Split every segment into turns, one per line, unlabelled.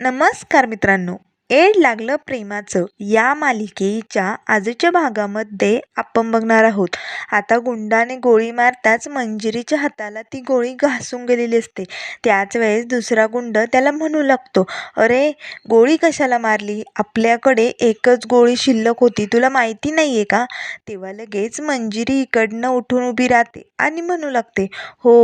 नमस्कार मित्रांनो. एड लागलं प्रेमाचं. या मालिकेच्या आजच्या भागामध्ये आपण बघणार आहोत. आता गुंडाने गोळी मारताच मंजिरीच्या हाताला ती गोळी घासून गेलेली असते. त्याच वेळेस दुसरा गुंड त्याला म्हणू लागतो अरे गोळी कशाला मारली? आपल्याकडे एकच गोळी शिल्लक होती. तुला माहिती नाही आहे का? तेव्हा लगेच मंजिरी इकडनं उठून उभी राहते आणि म्हणू लागते हो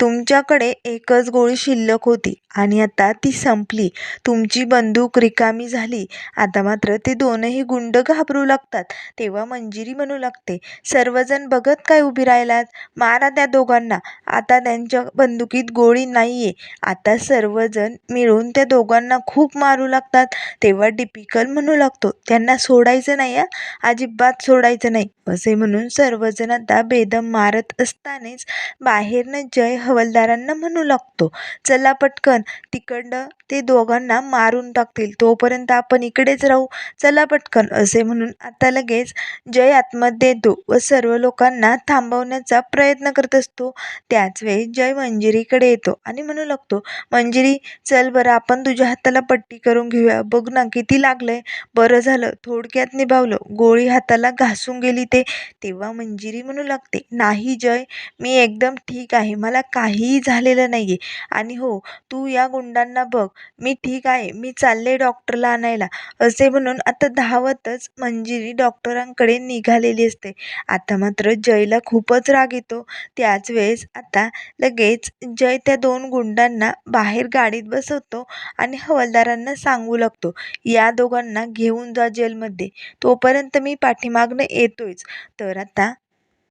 तुमच्याकडे एकच गोळी शिल्लक होती आणि आता ती संपली. तुमची बंदूक रिकामी झाली. आता मात्र ते दोनही गुंड घाबरू लागतात. तेव्हा मंजिरी म्हणू लागते सर्वजण बघत काय उभी राहिलात? मारा त्या दोघांना. आता त्यांच्या बंदुकीत गोळी नाही आहे आता सर्वजण मिळून त्या दोघांना खूप मारू लागतात. तेव्हा डिपिकल म्हणू लागतो त्यांना सोडायचं नाही या अजिबात सोडायचं नाही. असे म्हणून सर्वजण आता बेदम मारत असतानाच बाहेरनं जय हवलदारांना म्हणू लागतो चला पटकन. तिकडनं ते दोघांना मारून टाकतील. तोपर्यंत आपण इकडेच राहू चला पटकन असे म्हणून आता लगेच जय आतमध्ये येतो व सर्व लोकांना थांबवण्याचा प्रयत्न करत असतो. त्याच वेळी जय मंजिरीकडे येतो आणि म्हणू लागतो मंजिरी चल बरं आपण तुझ्या हाताला पट्टी करून घेऊया. बघ ना किती लागलंय. बरं झालं थोडक्यात निभावलं. गोळी हाताला घासून गेली ते. तेव्हा मंजिरी म्हणू लागते नाही जय मी एकदम ठीक आहे. मला काहीही झालेलं नाही आहे आणि हो तू या गुंडांना बघ. मी ठीक आहे. मी चालले डॉक्टरला आणायला. असे म्हणून आता धावतच मंजिरी डॉक्टरांकडे निघालेली असते. आता मात्र जयला खूपच राग येतो. त्याच वेळेस आता लगेच जय त्या दोन गुंडांना बाहेर गाडीत बसवतो आणि हवालदारांना सांगू लागतो या दोघांना घेऊन जा जेलमध्ये. तोपर्यंत मी पाठीमागनं येतोयच. तर आता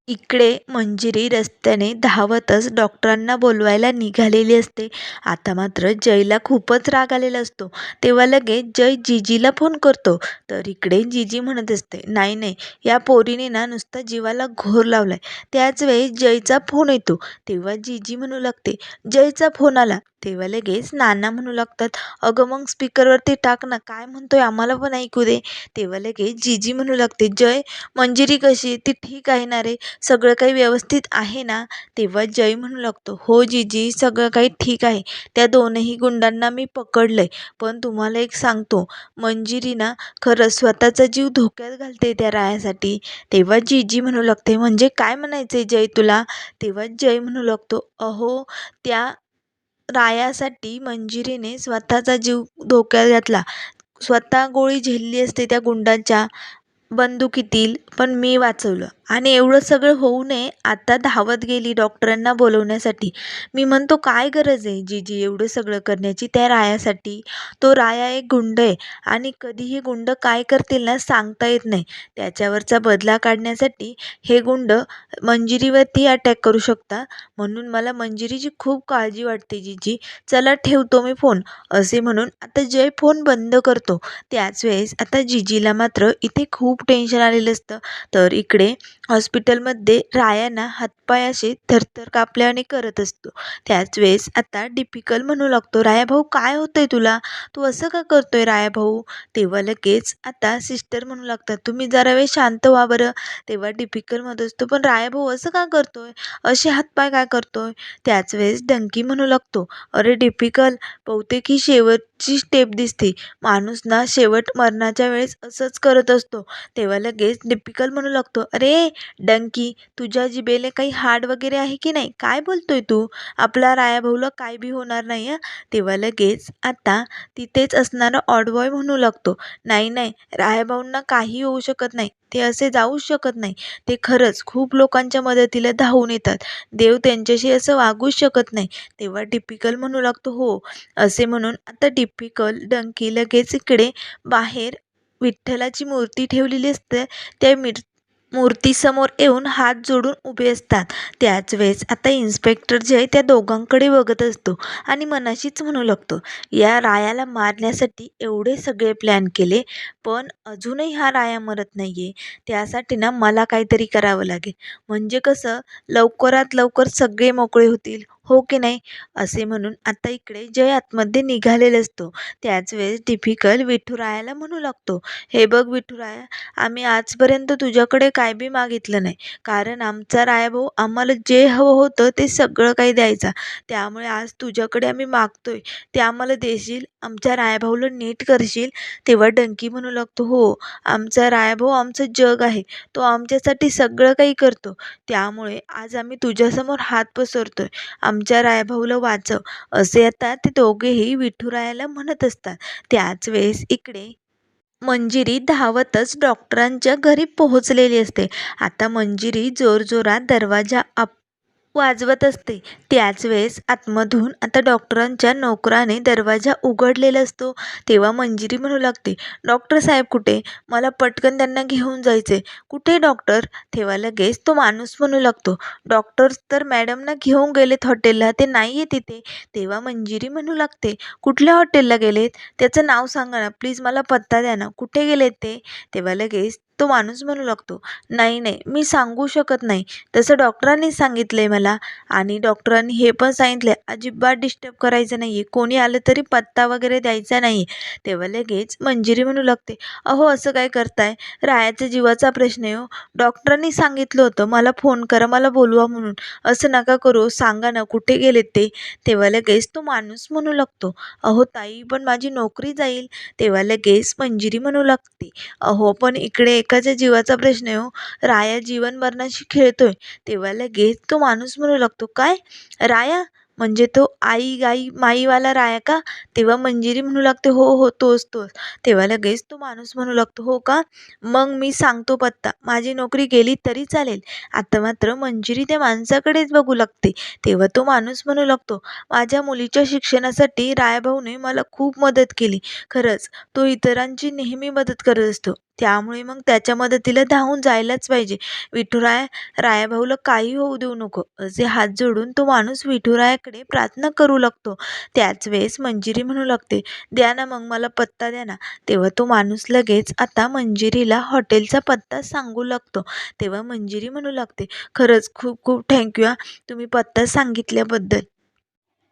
इकडे मंजिरी रस्त्याने धावतच डॉक्टरांना बोलवायला निघालेली असते. आता मात्र जयला खूपच राग आलेला असतो. तेव्हा लगेच जय जीजीला फोन करतो. तर इकडे जीजी म्हणत असते नाही नाही या पोरीने ना नुसता जीवाला घोर लावलाय. त्याच वेळी जयचा फोन येतो. तेव्हा जीजी म्हणू लागते जयचा फोन आला. तेव्हा लगेच नाना म्हणू लागतात अगं मग स्पीकरवरती टाक ना काय म्हणतोय आम्हाला पण ऐकू दे. तेव्हा लगेच जीजी म्हणू लागते जय मंजिरी कशी? ती ठीक आहे ना रे? सगळं काही व्यवस्थित आहे ना? तेव्हा जय म्हणू लागतो हो जीजी सगळं काही ठीक आहे. त्या दोनही गुंडांना मी पकडलं आहे पण तुम्हाला एक सांगतो मंजिरी ना खरंच स्वतःचा जीव धोक्यात घालते त्या रायासाठी. तेव्हा जीजी म्हणू लागते म्हणजे काय म्हणायचं आहे जय तुला? तेव्हा जय म्हणू लागतो अहो त्या रायासाठी मंजिरीने स्वतःचा जीव धोक्यात घातला. स्वतः गोळी झेलली असते त्या गुंडांच्या बंदुकीतील पण मी वाचवलं. आणि एवढं सगळं होऊ नये आता धावत गेली डॉक्टरांना बोलवण्यासाठी. मी म्हणतो काय गरज आहे जीजी एवढं सगळं करण्याची त्या रायासाठी? तो राया एक गुंड आहे आणि कधीही गुंड काय करतील ना सांगता येत नाही. त्याच्यावरचा बदला काढण्यासाठी हे गुंड मंजिरीवरती अटॅक करू शकता. म्हणून मला मंजिरीची खूप काळजी वाटते जीजी. चला ठेवतो मी फोन असे म्हणून आता जय फोन बंद करतो त्याच वेळेस आता जिजीला मात्र इथे खूप टेन्शन आलेलं असतं. तर इकडे हॉस्पिटलमध्ये रायाना हातपाय असे थरथर कापल्याने करत असतो. त्याच वेळेस आता डिपिकल म्हणू लागतो राया भाऊ काय होतंय तुला? तू असं का करतोय राया भाऊ? तेव्हा लगेच आता सिस्टर म्हणू लागतात तुम्ही जरा वेळ शांत व्हा बरं. तेव्हा डिपिकल म्हणत असतो पण राया भाऊ असं का करतोय? असे हातपाय काय करतोय? त्याच वेळेस डंकी म्हणू लागतो अरे डिपिकल बहुतेक ही शेवटची स्टेप दिसते. माणूस ना शेवट मरणाच्या वेळेस असंच करत असतो. तेव्हा लगेच डिपिकल म्हणू लागतो अरे डंकी तुझ्या जिबेला काही हाड वगैरे आहे की नाही? काय बोलतोय तू? आपला राया भाऊला काय बी होणार नाही हं? तेव्हा लगेच आता तिथेच असणारा ऑडबॉय म्हणू लागतो. नाही नाही रायाभाऊंना काही होऊ शकत नाही. ते असे जाऊच शकत नाही. ते खरंच खूप लोकांच्या मदतीला धावून येतात. देव त्यांच्याशी असं वागूच शकत नाही. तेव्हा डिपिकल म्हणू लागतो हो. असे म्हणून आता डिपिकल डंकी लगेच इकडे बाहेर विठ्ठलाची मूर्ती ठेवलेली असते. त्या मिर मूर्तीसमोर येऊन हात जोडून उभे असतात. त्याच वेळेस आता इन्स्पेक्टर जे आहे त्या दोघांकडे बघत असतो आणि मनाशीच म्हणू लागतो या रायाला मारण्यासाठी एवढे सगळे प्लॅन केले पण अजूनही हा राया मरत नाही आहे त्यासाठी ना मला काहीतरी करावं लागेल. म्हणजे कसं लवकरात लवकर सगळे मोकळे होतील. हो की नाही? असे म्हणून आता इकडे जय आतमध्ये निघालेला असतो त्याच वेळेस डिफिकल्ट विठुरायाला म्हणू लागतो. हे बघ विठुराया आम्ही आजपर्यंत तुझ्याकडे काय बी मागितलं नाही. कारण आमचा रायाभाऊ आम्हाला जे हवं होतं ते सगळं काही द्यायचा. त्यामुळे आज तुझ्याकडे आम्ही मागतोय. ते आम्हाला देशील आमच्या रायाभाऊला नीट करशील तेव्हा डंकी म्हणू लागतो हो आमचा रायाभाऊ आमचं जग आहे. तो आमच्यासाठी सगळं काही करतो. त्यामुळे आज आम्ही तुझ्यासमोर हात पसरतोय. आमच्या रायभाऊला वाचव असे आता ते दोघेही विठुरायाला म्हणत असतात. त्याच वेळेस इकडे मंजिरी धावतच डॉक्टरांच्या घरी पोहोचलेली असते. आता मंजिरी जोरजोरात दरवाजा आप वाजवत असते. त्याच वेळेस आतमधून आता डॉक्टरांच्या नोकराने दरवाजा उघडलेला असतो. तेव्हा मंजिरी म्हणू लागते डॉक्टर साहेब कुठे? मला पटकन त्यांना घेऊन जायचे कुठे डॉक्टर? तेव्हा लगेच तो माणूस म्हणू लागतो डॉक्टर तर मॅडमना घेऊन गेलेत हॉटेलला ते नाही आहे तिथे. तेव्हा मंजिरी म्हणू लागते कुठल्या हॉटेलला गेलेत? त्याचं नाव सांगा ना प्लीज मला पत्ता द्या ना कुठे गेलेत ते? तेव्हा लगेच तो माणूस म्हणू लागतो नाही नाही मी सांगू शकत नाही. तसं डॉक्टरांनी सांगितलं आहे मला. आणि डॉक्टरांनी हे पण सांगितलं आहे अजिबात डिस्टर्ब करायचं नाही आहे कोणी आलं तरी पत्ता वगैरे द्यायचा नाही आहे तेव्हा लगेच मंजिरी म्हणू लागते अहो असं काय करताय? रायाचा जीवाचा प्रश्न आहे हो. डॉक्टरांनी सांगितलं होतं मला फोन करा मला बोलवा म्हणून. असं नका करू सांगा ना कुठे गेलेत ते? तेव्हा लगेच तो माणूस म्हणू लागतो अहो ताई पण माझी नोकरी जाईल. तेव्हा लगेच मंजिरी म्हणू लागते अहो पण इकडे एकाच्या जीवाचा प्रश्न आहे हो. राया जीवन मरणाशी खेळतोय. तेव्हा लगेच तो माणूस म्हणू लागतो काय? राया? म्हणजे तो आई गाई माईवाला राया का? तेव्हा मंजिरी म्हणू लागते हो हो तोच तोच. तेव्हा लगेच तो माणूस म्हणू लागतो हो का? मग मी सांगतो पत्ता. माझी नोकरी गेली तरी चालेल. आता मात्र मंजिरी त्या माणसाकडेच बघू लागते. तेव्हा तो माणूस म्हणू लागतो माझ्या मुलीच्या शिक्षणासाठी रायाभाऊने मला खूप मदत केली. खरंच तो इतरांची नेहमी मदत करत असतो. त्यामुळे मग त्याच्या मदतीला धावून जायलाच पाहिजे. विठुराया रायाभाऊला काही होऊ देऊ नको. असे हात जोडून तो माणूस विठुरायाकडे प्रार्थना करू लागतो. त्याच वेळेस मंजिरी म्हणू लागते द्या ना मग मला पत्ता द्या ना. तेव्हा तो माणूस लगेच आता मंजिरीला हॉटेलचा पत्ता सांगू लागतो. तेव्हा मंजिरी म्हणू लागते खरंच खूप खूप थँक्यू हा तुम्ही पत्ता सांगितल्याबद्दल.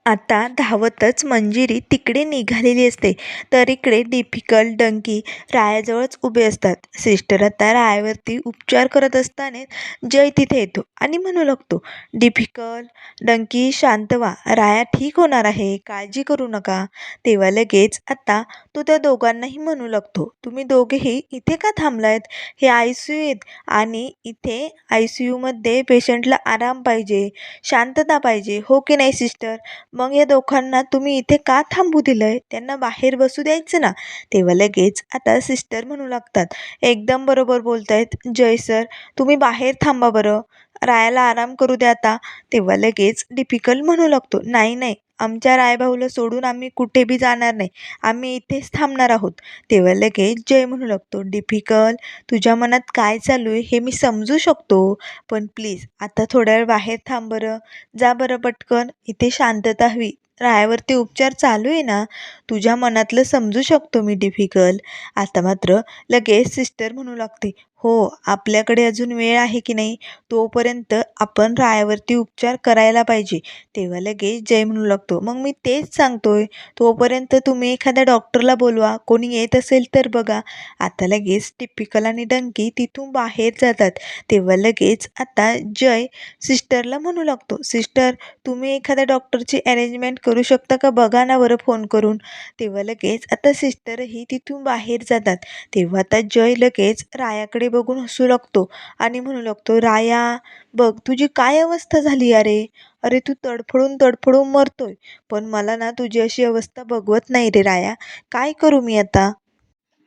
आता धावतच मंजिरी तिकडे निघालेली असते. तर इकडे डिफिकल्ट डंकी रायाजवळच उभे असतात. सिस्टर आता रायावरती उपचार करत असताना जय तिथे येतो आणि म्हणू लागतो डिफिकल्ट डंकी शांत व्हा. राया ठीक होणार आहे. काळजी करू नका. तेव्हा लगेच आता तो त्या दोघांनाही म्हणू लागतो तुम्ही दोघेही इथे का थांबलायत? हे आय सी यू आहेत आणि इथे आय सी यूमध्ये पेशंटला आराम पाहिजे शांतता पाहिजे. हो की नाही सिस्टर? मग या दोघांना तुम्ही इथे का थांबू दिलं आहे त्यांना बाहेर बसू द्यायचं ना? तेव्हा लगेच आता सिस्टर म्हणू लागतात. एकदम बरोबर बोलतायत. जय सर तुम्ही बाहेर थांबा बरं. रायाला आराम करू द्या आता. तेव्हा लगेच डिफिकल्ट म्हणू लागतो. नाही नाही. आमच्या रायभाऊला सोडून आम्ही कुठे बी जाणार नाही. आम्ही इथेच थांबणार आहोत. तेव्हा लगेच जय म्हणू लागतो. डिफिकल्ट तुझ्या मनात काय चालू आहे हे मी समजू शकतो. पण प्लीज आता थोड्या वेळ बाहेर थांब बरं. जा बरं पटकन. इथे शांतता हवी. रायावरती उपचार चालू आहे ना? तुझ्या मनातलं समजू शकतो मी डिफिकल्ट आता मात्र लगेच सिस्टर म्हणू लागते. हो आपल्याकडे अजून वेळ आहे की नाही तोपर्यंत आपण रायावरती उपचार करायला पाहिजे. तेव्हा लगेच जय म्हणू लागतो. मग मी तेच सांगतोय तोपर्यंत तुम्ही एखाद्या डॉक्टरला बोलवा. कोणी येत असेल तर बघा. आता लगेच टिपिकल आणि डंकी तिथून बाहेर जातात. तेव्हा लगेच आता जय सिस्टरला म्हणू लागतो. सिस्टर तुम्ही एखाद्या डॉक्टरची अरेंजमेंट करू शकता का? बघा ना बरं फोन करून. तेव्हा लगेच आता सिस्टरही तिथून बाहेर जातात. तेव्हा आता जय लगेच रायाकडे बघून हसू लागतो आणि म्हणू लागतो राया बघ तुझी काय अवस्था झाली अरे? अरे तू तडफडून तडफडून मरतोय. पण मला ना तुझी अशी अवस्था बघवत नाही रे राया. काय करू मी आता?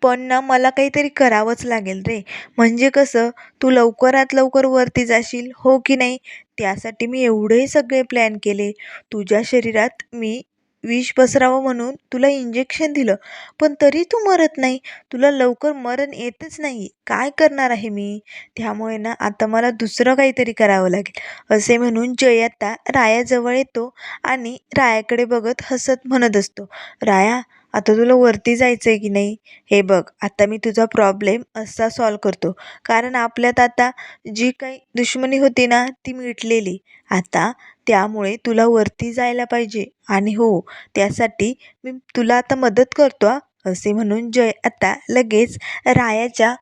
पण ना मला काहीतरी करावंच लागेल रे. म्हणजे कसं तू लवकरात लवकर वरती जाशील हो की नाही? त्यासाठी मी एवढे सगळे प्लॅन केले. तुझ्या शरीरात मी विष पसरावं म्हणून तुला इंजेक्शन दिलं. पण तरी तू मरत नाही. तुला लवकर मरण येतच नाही. काय करणार आहे मी? त्यामुळे ना आता मला दुसरं काहीतरी करावं लागेल. असे म्हणून जय आता रायाजवळ येतो आणि रायाकडे बघत हसत म्हणत असतो. राया आता तुला वरती जायचं आहे की नाही? हे बघ आता मी तुझा प्रॉब्लेम असा सॉल्व करतो. कारण आपल्यात आता जी काही दुश्मनी होती ना ती मिटलेली. आता त्यामुळे तुला वरती जायला पाहिजे. आणि हो त्यासाठी मी तुला आता मदत करतो असे म्हणून जय आता लगेच रायाच्या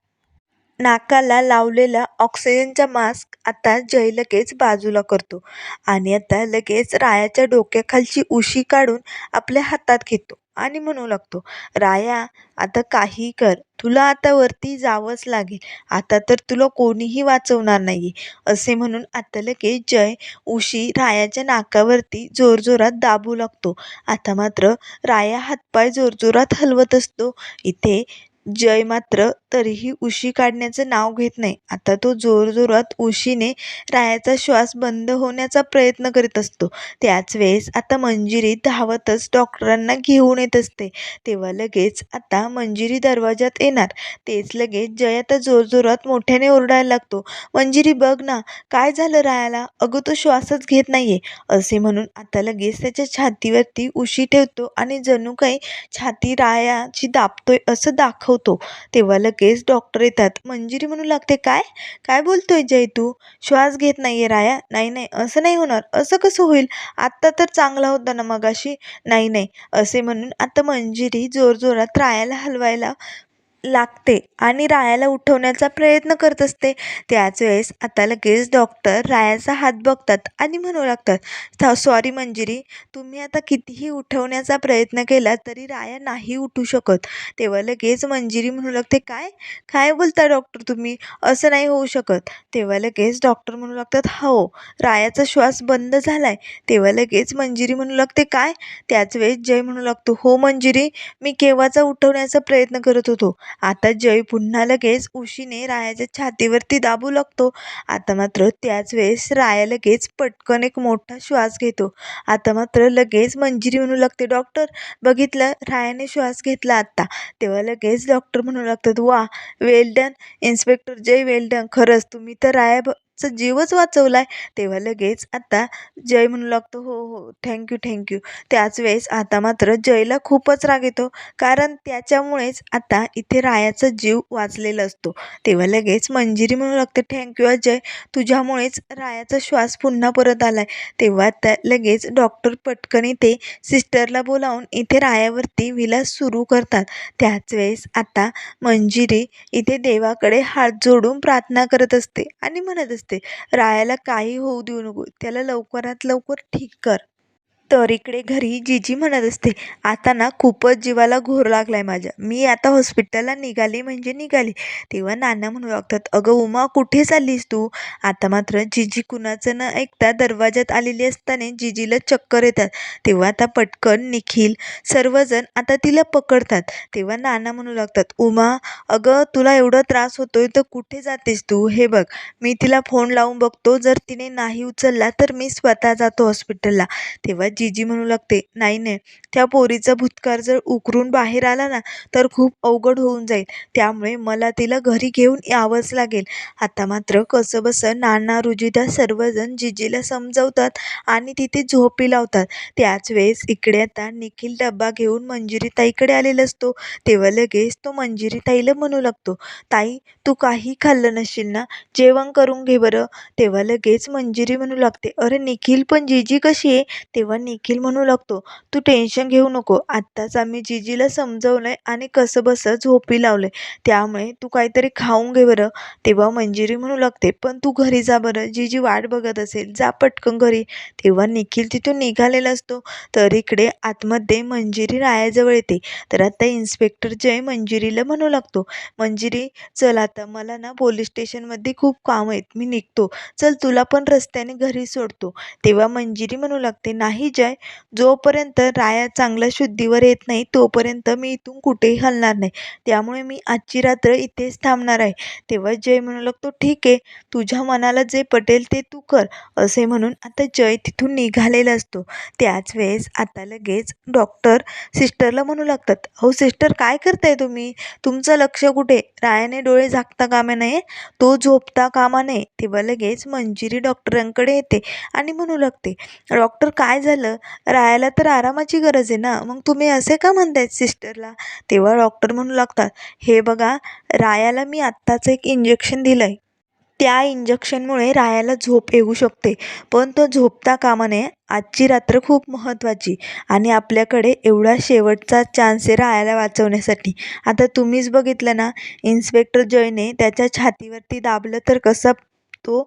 नाकाला लावलेला ऑक्सिजनचा मास्क आता जय लगेच बाजूला करतो. आणि आता लगेच रायाच्या डोक्याखालची उशी काढून आपल्या हातात घेतो. आणि म्हणू लागतो राया आता काही कर. तुला आता वरती जावंच लागेल. आता तर तुला कोणीही वाचवणार नाही असे म्हणून आता लगेच जय उशी रायाच्या नाकावरती जोरजोरात दाबू लागतो. आता मात्र राया हातपाय जोरजोरात हलवत असतो. इथे जय मात्र तरीही उशी काढण्याचं नाव घेत नाही. आता तो जोरजोरात उशीने रायाचा श्वास बंद होण्याचा प्रयत्न करीत असतो. त्याच वेळेस आता मंजिरी धावतच डॉक्टरांना घेऊन येत असते. तेव्हा लगेच आता मंजिरी दरवाजात येणार. तेच लगेच जय आता जोरजोरात मोठ्याने ओरडायला लागतो. मंजिरी बघ ना काय झालं रायाला? अगं तो श्वासच घेत नाहीये. असे म्हणून आता लगेच त्याच्या छातीवरती उशी ठेवतो आणि जणू काही छाती रायाची दाबतोय असं दाखवतो. तेव्हा लगेच डॉक्टर येतात. मंजिरी म्हणू लागते काय? काय बोलतोय जय तू? श्वास घेत नाहीये राया. नाही नाही असं नाही होणार. असं कसं होईल? आत्ता तर चांगला होता ना मगाशी. नाही नाही असे म्हणून आता मंजिरी जोरजोरात रायाला हलवायला लागते आणि रायाला उठवण्याचा प्रयत्न करत असते. त्याच वेळेस आता लगेच डॉक्टर रायाचा हात बघतात आणि म्हणू लागतात सॉरी मंजिरी तुम्ही आता कितीही उठवण्याचा प्रयत्न केला तरी राया नाही उठू शकत. तेव्हा लगेच मंजिरी म्हणू लागते काय? काय बोलता डॉक्टर तुम्ही? असं नाही होऊ शकत. तेव्हा लगेच डॉक्टर म्हणू लागतात हो रायाचा श्वास बंद झाला आहे तेव्हा लगेच मंजिरी म्हणू लागते काय? त्याच वेळेस जय म्हणू लागतो हो मंजिरी मी केव्हाचा उठवण्याचा प्रयत्न करत होतो? आता जय पुन्हा लगेच उशीने रायाच्या छातीवरती दाबू लागतो. आता मात्र त्याच वेळेस राया लगेच पटकन एक मोठा श्वास घेतो. आता मात्र लगेच मंजिरी म्हणू लागते डॉक्टर. बघितलं रायाने श्वास घेतला आत्ता तेव्हा लगेच डॉक्टर म्हणू लागतात वा well done. Inspector Jay well done. खरंच तुम्ही तर राया ब- चा जीवच वाचवलाय. तेव्हा लगेच आता जय म्हणू लागतो. हो हो थँक्यू थँक्यू त्याच वेळेस आता मात्र जयला खूपच राग येतो. कारण त्याच्यामुळेच आता इथे रायाचा जीव वाचलेला असतो. तेव्हा लगेच मंजिरी म्हणू लागते थँक्यू अजय. तुझ्यामुळेच रायाचा श्वास पुन्हा परत आलाय. तेव्हा त्या लगेच डॉक्टर पटकन इथे सिस्टरला बोलावून इथे रायावरती विलास सुरू करतात. त्याच वेळेस आता मंजिरी इथे देवाकडे हात जोडून प्रार्थना करत असते आणि म्हणत असते रायाला काही होऊ देऊ नको. त्याला लवकरात लवकर ठीक कर. तर इकडे घरी जिजी म्हणत असते आता ना खूपच जीवाला घोर लागलाय माझ्या. मी आता हॉस्पिटलला निघाली म्हणजे निघाली. तेव्हा नाना म्हणू लागतात अगं उमा कुठे चाललीस तू? आता मात्र जिजी कुणाचं न ऐकता दरवाजात आलेली असताना जिजीला चक्कर येतात. तेव्हा आता पटकन निखिल सर्वजण आता तिला पकडतात. तेव्हा नाना म्हणू लागतात उमा अगं तुला एवढा त्रास होतोय तर कुठे जातेस तू? हे बघ मी तिला फोन लावून बघतो. जर तिने नाही उचलला तर मी स्वतः जातो हॉस्पिटलला. तेव्हा जिजी म्हणू लागते. नाही नाही. त्या पोरीचा भूतकाळ जर उकरून बाहेर आला ना तर खूप अवघड होऊन जाईल. त्यामुळे मला तिला घरी घेऊन यावंच लागेल. आता मात्र कसं बसं नाना रुजिदा सर्वजण जिजीला समजवतात आणि तिथे झोपी लावतात. त्याच वेळेस इकडे आता निखिल डब्बा घेऊन मंजिरी ताईकडे आलेला असतो. तेव्हा लगेच तो मंजिरी ताईला म्हणू लागतो ताई तू काही खाल्लं नसशील ना? जेवण करून घे बरं. तेव्हा लगेच मंजिरी म्हणू लागते अरे निखिल पण जीजी कशी आहे? तेव्हा निखिल म्हणू लागतो तू टेन्शन घेऊ नको आत्ताच आम्ही जिजीला समजवलंय आणि कसं बसं झोपी लावलंय त्यामुळे तू काहीतरी खाऊन घे बरं. तेव्हा मंजिरी म्हणू लागते पण तू घरी जा बरं जिजी वाट बघत असेल जा पटकन घरी. तेव्हा निखिल तिथून निघालेला असतो तर इकडे आतमध्ये मंजिरी रायाजवळ येते तर आता इन्स्पेक्टर जय मंजिरीला म्हणू लागतो मंजिरी चल आता मला ना पोलीस स्टेशनमध्ये खूप काम आहेत मी निघतो चल तुला पण रस्त्याने घरी सोडतो. तेव्हा मंजिरी म्हणू लागते नाही जय जोपर्यंत राया चांगल्या शुद्धीवर येत नाही तोपर्यंत मी इथून कुठेही हलणार नाही. त्यामुळे मी आजची रात्र इथेच थांबणार आहे. तेव्हा जय म्हणू लागतो ठीक आहे. तुझ्या मनाला जे पटेल ते तू कर असे म्हणून आता जय तिथून निघालेला असतो. त्याच वेळेस आता लगेच डॉक्टर सिस्टरला म्हणू लागतात अहो सिस्टर काय करताय तुम्ही? तुमचं लक्ष कुठे? रायाने डोळे झाकता कामा नये. तो झोपता कामा नये. तेव्हा लगेच मंजिरी डॉक्टरांकडे येते आणि म्हणू लागते डॉक्टर काय झालं? झालं रायाला तर आरामाची गरज आहे ना? मग तुम्ही असे का म्हणतायत सिस्टरला? तेव्हा डॉक्टर म्हणू लागतात हे बघा रायाला मी आत्ताच एक इंजेक्शन दिलं आहे त्या इंजेक्शनमुळे रायाला झोप येऊ शकते. पण तो झोपता कामा नये. आजची रात्र खूप महत्त्वाची आणि आपल्याकडे एवढा शेवटचा चान्स आहे रायाला वाचवण्यासाठी. आता तुम्हीच बघितलं ना इन्स्पेक्टर जयने त्याच्या छातीवरती दाबलं तर कसा तो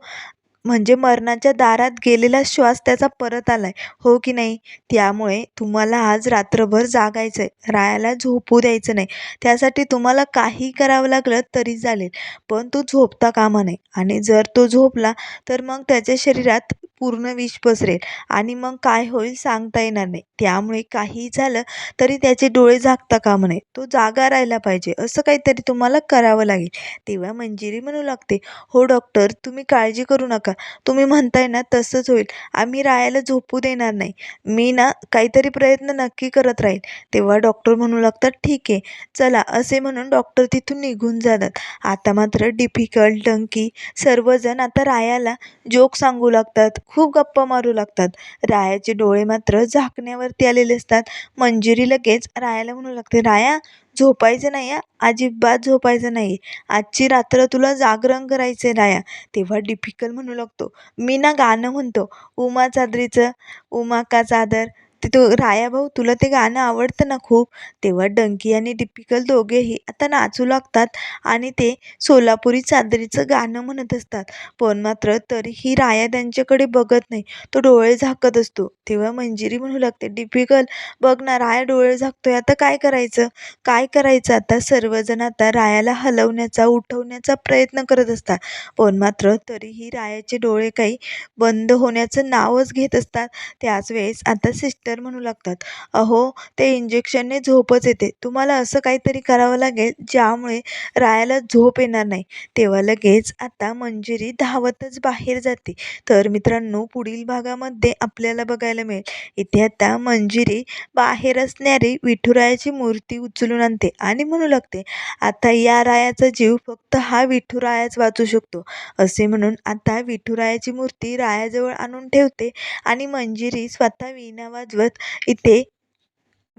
म्हणजे मरणाच्या दारात गेलेला श्वास त्याचा परत आला आहे हो की नाही? त्यामुळे तुम्हाला आज रात्रभर जागायचं आहे रायाला झोपू द्यायचं नाही. त्यासाठी तुम्हाला काही करावं लागलं तरी चालेल. पण तो झोपता कामा नये. आणि जर तो झोपला तर मग त्याच्या शरीरात पूर्ण विष पसरेल. आणि मग काय होईल सांगता येणार नाही. त्यामुळे काही झालं तरी त्याचे डोळे झाकता कामा नये. तो जागा राहायला पाहिजे. असं काहीतरी तुम्हाला करावं लागेल. तेव्हा मंजिरी म्हणू लागते हो डॉक्टर तुम्ही काळजी करू नका. तुम्ही म्हणताय ना तसंच होईल. आम्ही रायाला झोपू देणार नाही. मी ना काहीतरी प्रयत्न नक्की करत राहील. तेव्हा डॉक्टर म्हणू लागतात ठीक आहे. चला असे म्हणून डॉक्टर तिथून निघून जातात. आता मात्र डिफिकल्ट डंकी सर्वजण आता रायाला जोक सांगू लागतात. खूप गप्पा मारू लागतात. रायाचे डोळे मात्र झाकण्यावरती आलेले असतात. मंजिरी लगेच रायाला म्हणू लागते राया झोपायचं नाही अजिबात झोपायचं नाही आजची रात्र तुला जागरण करायचं आहे राया. तेव्हा डिफिकल्ट म्हणू लागतो. मी ना गाणं म्हणतो. उमा चादरीचं उमा का चादर? ते तो राया भाऊ तुला ते गाणं आवडतं ना खूप? तेव्हा डंकी आणि डिपिकल दोघेही आता नाचू लागतात आणि ते सोलापुरी चादरीचं गाणं म्हणत असतात. पण मात्र तरीही राया त्यांच्याकडे बघत नाही. तो डोळे झाकत असतो. तेव्हा मंजिरी म्हणू लागते डिपिकल बघ ना राया डोळे झाकतोय. आता काय करायचं? काय करायचं? आता सर्वजण आता रायाला हलवण्याचा उठवण्याचा प्रयत्न करत असतात. पण मात्र तरीही रायाचे डोळे काही बंद होण्याचं नावच घेत असतात. त्याच वेळेस आता सिस्टर म्हणू लागतात. अहो ते इंजेक्शनने झोपच येते. तुम्हाला असं काहीतरी करावं लागेल ज्यामुळे रायाला झोप येणार नाही. तेव्हा लगेच आता मंजिरी धावतच बाहेर जाते. तर मित्रांनो पुढील भागामध्ये आपल्याला बघायला मिळेल. इथे आता मंजिरी बाहेर असणारी विठुरायाची मूर्ती उचलून आणते आणि म्हणू लागते आता या रायाचा जीव फक्त हा विठुरायाच वाचू शकतो. असे म्हणून आता विठुरायाची मूर्ती रायाजवळ आणून ठेवते आणि मंजिरी स्वतः वीणा वाजवत इथे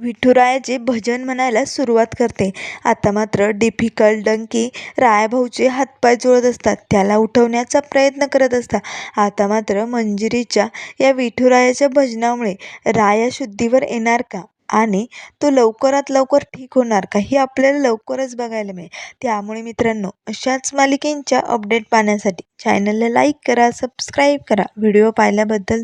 विठुरायाचे भजन म्हणायला सुरुवात करते. आता मात्र डिफिकल्ट डंकी रायाभाऊचे हातपाय जुळत असतात. त्याला उठवण्याचा प्रयत्न करत असतात आता मात्र मंजिरीच्या या विठुरायाच्या भजनामुळे राया शुद्धीवर येणार का? आणि तो लवकरात लवकर ठीक होणार का? हे आपल्याला लवकरच बघायला मिळेल. त्यामुळे मित्रांनो अशाच मालिकेंच्या अपडेट पाहण्यासाठी चॅनलला लाईक करा सबस्क्राईब करा. व्हिडिओ पाहिल्याबद्दल